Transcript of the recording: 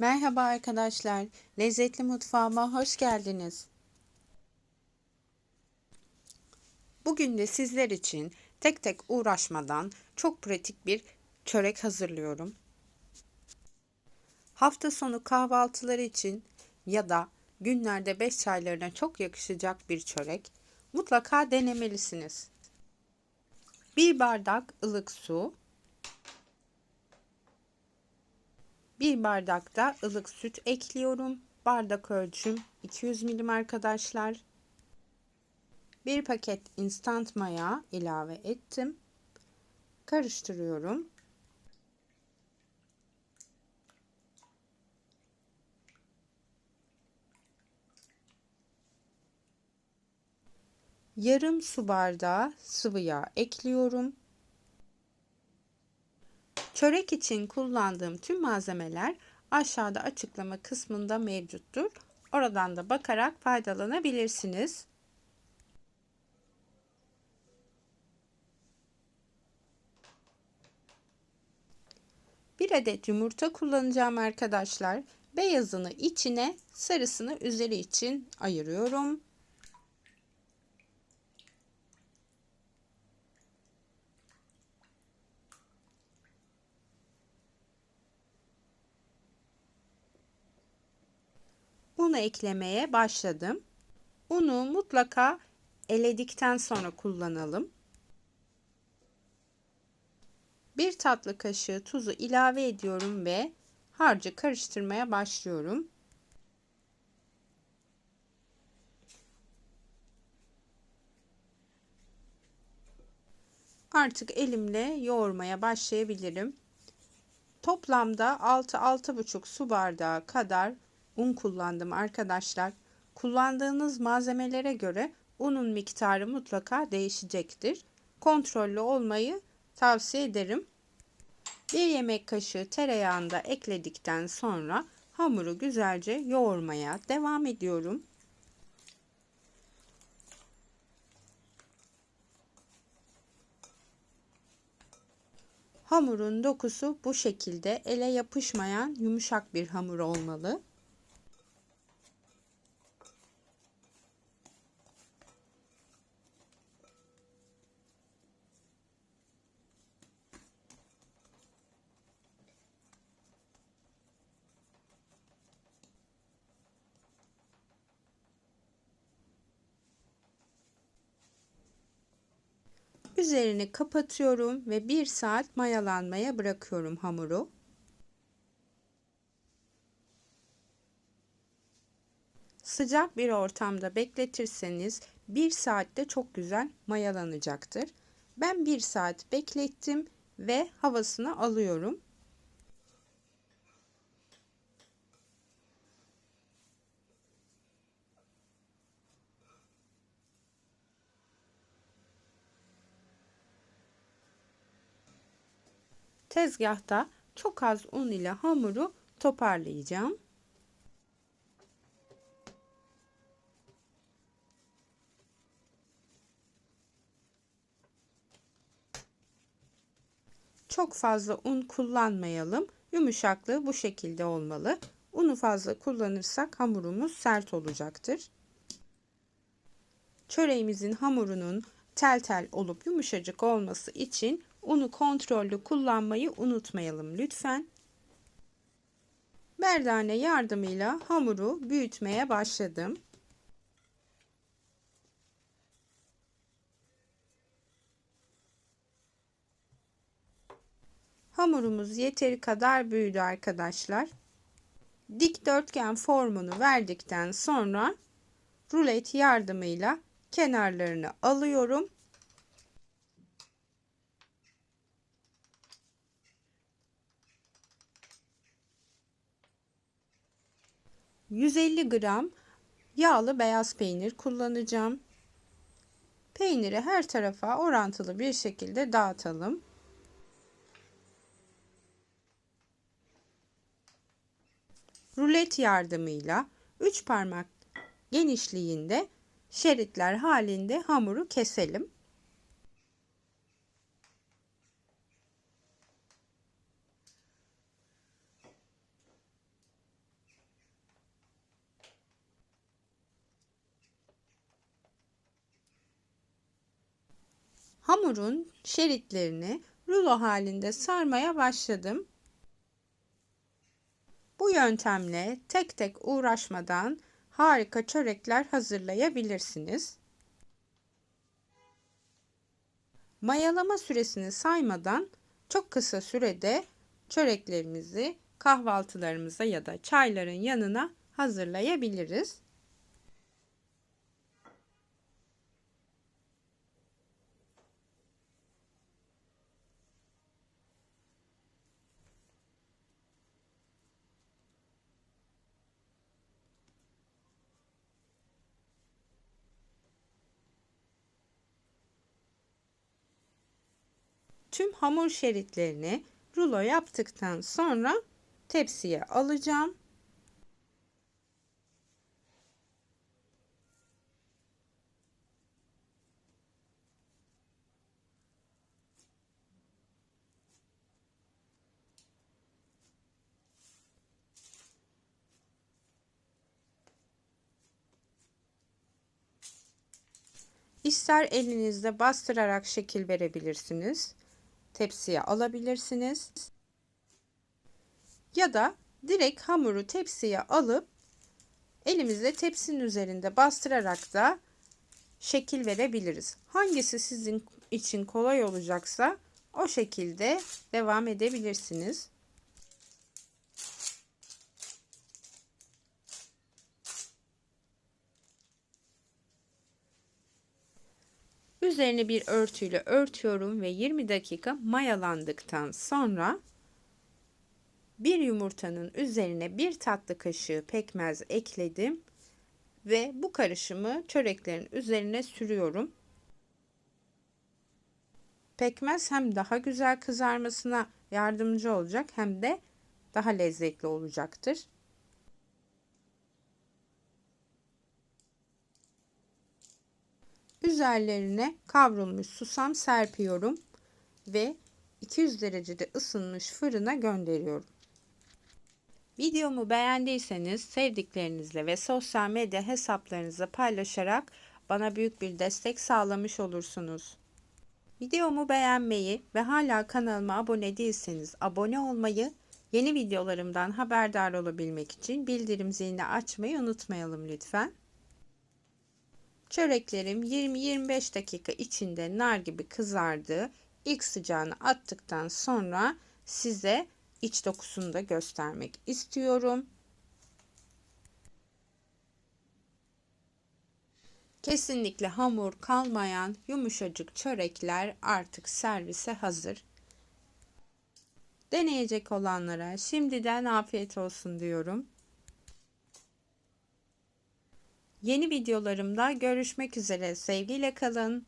Merhaba arkadaşlar, lezzetli mutfağıma hoş geldiniz. Bugün de sizler için tek tek uğraşmadan çok pratik bir çörek hazırlıyorum. Hafta sonu kahvaltıları için ya da günlerde beş çaylarına çok yakışacak bir çörek mutlaka denemelisiniz. Bir bardak ılık su, Bir bardak da ılık süt ekliyorum. Bardak ölçüm 200 milim arkadaşlar. Bir paket instant maya ilave ettim. Karıştırıyorum. Yarım su bardağı sıvı yağ ekliyorum. Çörek için kullandığım tüm malzemeler aşağıda açıklama kısmında mevcuttur. Oradan da bakarak faydalanabilirsiniz. Bir adet yumurta kullanacağım arkadaşlar. Beyazını içine, sarısını üzeri için ayırıyorum. Unu eklemeye başladım. Unu mutlaka eledikten sonra kullanalım. Bir tatlı kaşığı tuzu ilave ediyorum ve harcı karıştırmaya başlıyorum. Artık elimle yoğurmaya başlayabilirim. Toplamda 6-6,5 su bardağı kadar un kullandım arkadaşlar. Kullandığınız malzemelere göre unun miktarı mutlaka değişecektir. Kontrollü olmayı tavsiye ederim. Bir yemek kaşığı tereyağını da ekledikten sonra hamuru güzelce yoğurmaya devam ediyorum. Hamurun dokusu bu şekilde ele yapışmayan yumuşak bir hamur olmalı. Üzerini kapatıyorum ve 1 saat mayalanmaya bırakıyorum hamuru. Sıcak bir ortamda bekletirseniz 1 saatte çok güzel mayalanacaktır. Ben 1 saat beklettim ve havasını alıyorum. Tezgahta çok az un ile hamuru toparlayacağım. Çok fazla un kullanmayalım. Yumuşaklığı bu şekilde olmalı. Unu fazla kullanırsak hamurumuz sert olacaktır. Çöreğimizin hamurunun tel tel olup yumuşacık olması için Unu kontrollü kullanmayı unutmayalım lütfen. Merdane yardımıyla hamuru büyütmeye başladım. Hamurumuz yeteri kadar büyüdü arkadaşlar. Dikdörtgen formunu verdikten sonra rulet yardımıyla kenarlarını alıyorum 150 gram yağlı beyaz peynir kullanacağım. Peyniri her tarafa orantılı bir şekilde dağıtalım. Rulet yardımıyla 3 parmak genişliğinde şeritler halinde hamuru keselim. Hamurun şeritlerini rulo halinde sarmaya başladım. Bu yöntemle tek tek uğraşmadan harika çörekler hazırlayabilirsiniz. Mayalama süresini saymadan çok kısa sürede çöreklerimizi kahvaltılarımıza ya da çayların yanına hazırlayabiliriz. Tüm hamur şeritlerini rulo yaptıktan sonra tepsiye alacağım. İster elinizde bastırarak şekil verebilirsiniz. Tepsiye alabilirsiniz. Ya da direkt hamuru tepsiye alıp elimizle tepsinin üzerinde bastırarak da şekil verebiliriz. Hangisi sizin için kolay olacaksa o şekilde devam edebilirsiniz. Üzerini bir örtüyle örtüyorum ve 20 dakika mayalandıktan sonra bir yumurtanın üzerine bir tatlı kaşığı pekmez ekledim ve bu karışımı çöreklerin üzerine sürüyorum. Pekmez hem daha güzel kızarmasına yardımcı olacak hem de daha lezzetli olacaktır. Üzerlerine kavrulmuş susam serpiyorum ve 200 derecede ısınmış fırına gönderiyorum. Videomu beğendiyseniz sevdiklerinizle ve sosyal medya hesaplarınızı paylaşarak bana büyük bir destek sağlamış olursunuz. Videomu beğenmeyi ve hala kanalıma abone değilseniz abone olmayı, yeni videolarımdan haberdar olabilmek için bildirim zilini açmayı unutmayalım lütfen. Çöreklerim 20-25 dakika içinde nar gibi kızardı. İlk sıcağını attıktan sonra size iç dokusunu da göstermek istiyorum. Kesinlikle hamur kalmayan yumuşacık çörekler artık servise hazır. Deneyecek olanlara şimdiden afiyet olsun diyorum. Yeni videolarımda görüşmek üzere. Sevgiyle kalın.